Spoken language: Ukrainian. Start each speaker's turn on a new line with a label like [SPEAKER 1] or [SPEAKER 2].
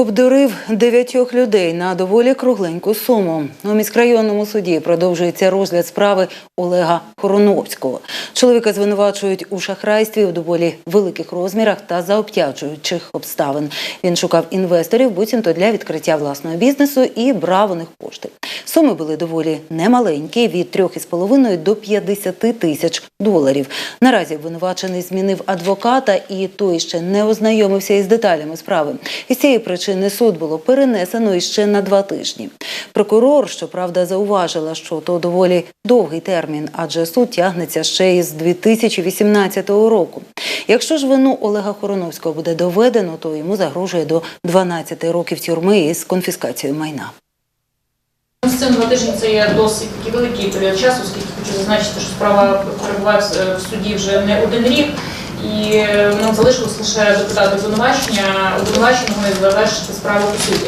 [SPEAKER 1] Обдурив дев'ятьох людей на доволі кругленьку суму. У міськрайонному суді продовжується розгляд справи Олега Хороновського. Чоловіка звинувачують у шахрайстві в доволі великих розмірах та заобтяжуючих обставин. Він шукав інвесторів, буцімто для відкриття власного бізнесу і брав у них кошти. Суми були доволі немаленькі від 3,5 до 50 тисяч доларів. Наразі обвинувачений змінив адвоката, і той ще не ознайомився із деталями справи. Із цієї причини суд було перенесено іще на два тижні. Прокурор, щоправда, зауважила, що то доволі довгий термін, адже суд тягнеться ще із 2018 року. Якщо ж вину Олега Хороновського буде доведено, то йому загрожує до 12 років тюрми із конфіскацією майна.
[SPEAKER 2] Ну, З два тижні це є досить такий великий період часу, оскільки хочу зазначити, що справа перебуває в е, суді вже не один рік, і е, нам залишилось лише допитати обвинувачення, обвинуваченого і завершити справу по суті.